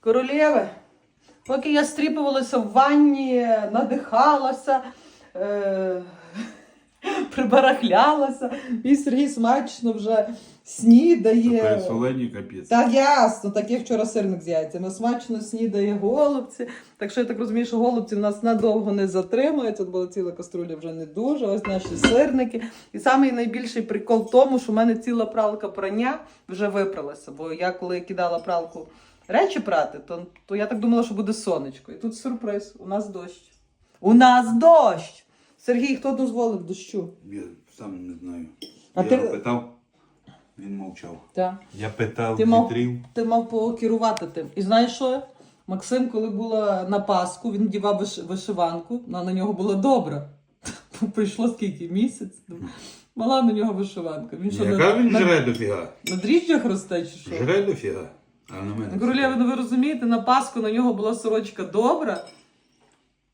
Королєви, поки я стріпувалася в ванні, надихалася, е- прибарахлялася, і Сергій смачно вже снідає. Пересолені капець. Так, ясно, так я вчора сирник з яйцями. Смачно снідає голубці. Так що я так розумію, що голубці в нас надовго не затримуються. Тут була ціла каструля вже не дуже. Ось наші сирники. І самий найбільший прикол в тому, що в мене ціла пралка прання вже випралася. Бо я коли кидала пралку речі прати, то, то я так думала, що буде сонечко. І тут сюрприз. У нас дощ. У нас дощ! Сергій, хто дозволив дощу? Я сам не знаю. А я ти- питав, він мовчав. Так. Я питав Ти мав- вітрів. Ти мав покерувати тим. І знаєш що? Максим, коли була на Пасху, він вдівав виш- вишиванку, вона на нього була добра. Прийшло скільки? Місяць? Мала на нього вишиванка. Він що, Яка на, він на, жре дофіга? на дріжджах росте чи що? Жре дофіга. А на мене. Королєва, ну ви розумієте, на Пасху на нього була сорочка добра.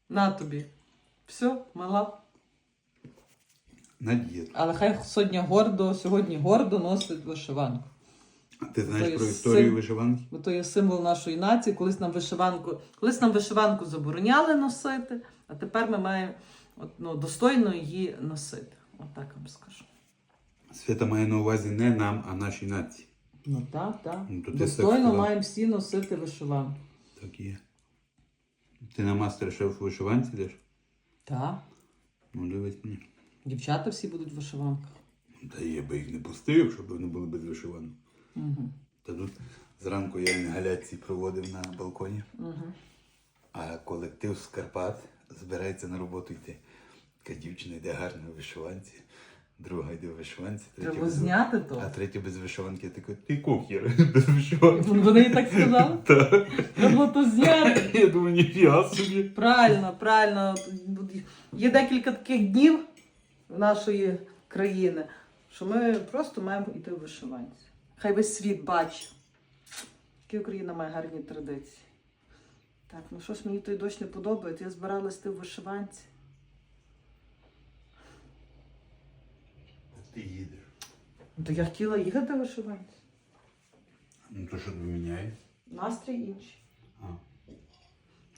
На тобі. Все, мала. На дієту. Але хай сьогодні гордо, сьогодні гордо носить вишиванку. А ти знаєш про історію син- вишиванки? Бо то є символ нашої нації. Колись нам вишиванку, колись нам вишиванку забороняли носити, а тепер ми маємо от, ну, достойно її носити. Отак вам скажу. Свята має на увазі не нам, а нашій нації. Ну так, так. Ну, то ти Достойно маємо всі носити вишиванку. Так є. Ти на мастер-шеф вишиванці йдеш? Так. Ну дивись мені. Дівчата всі будуть в вишиванках. Та я би їх не пустив, якщо б вони були без вишиванок. Угу. Та тут зранку я інгаляції проводив на балконі, Угу. а колектив з Карпат збирається на роботу йти. Така дівчина йде гарно в вишиванці, друга йде в вишиванці, третя Треба без, зняти то. а третя без вишиванки. Я такий, ти кухар без вишиванки. Вони і так сказали? Та. Треба то зняти. Я думаю, ніфіга собі. Правильно, правильно. Є декілька таких днів в нашої країни, що ми просто маємо йти в вишиванці. Хай весь світ бачить, які Україна має гарні традиції. Так, ну щось мені той дощ не подобається. Я збиралась йти в вишиванці. Ти їдеш. Ну, то я хотіла їхати в вишиванці. Ну то що поміняє? Настрій інший. А.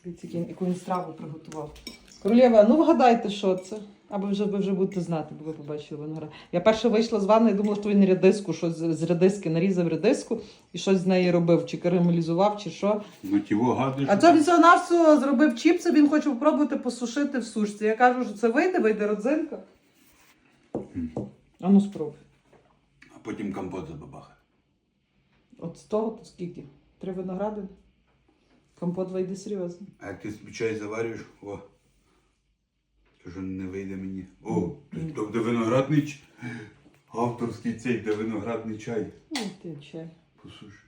Дивіться, яку він страву приготував. Королєва, ну вгадайте, що це. Або вже ви вже будете знати, бо ви побачили виноград. Я перше вийшла з ванни і думала, що він рядиску, щось з рядиски нарізав рядиску і щось з неї робив, чи карамелізував, чи що. Ну тіво гадиш. А це він всього навсього зробив чіпси, він хоче спробувати посушити в сушці. Я кажу, що це вийде, вийде родзинка. А ну спробуй. Потім компот забабахає. От з того то скільки? Три виногради? Компот вийде серйозно. А як ти собі чай заварюєш, о, то що не вийде мені. О, то де виноградний чай. Авторський цей, де виноградний чай. Ну, ти чай. Послушай.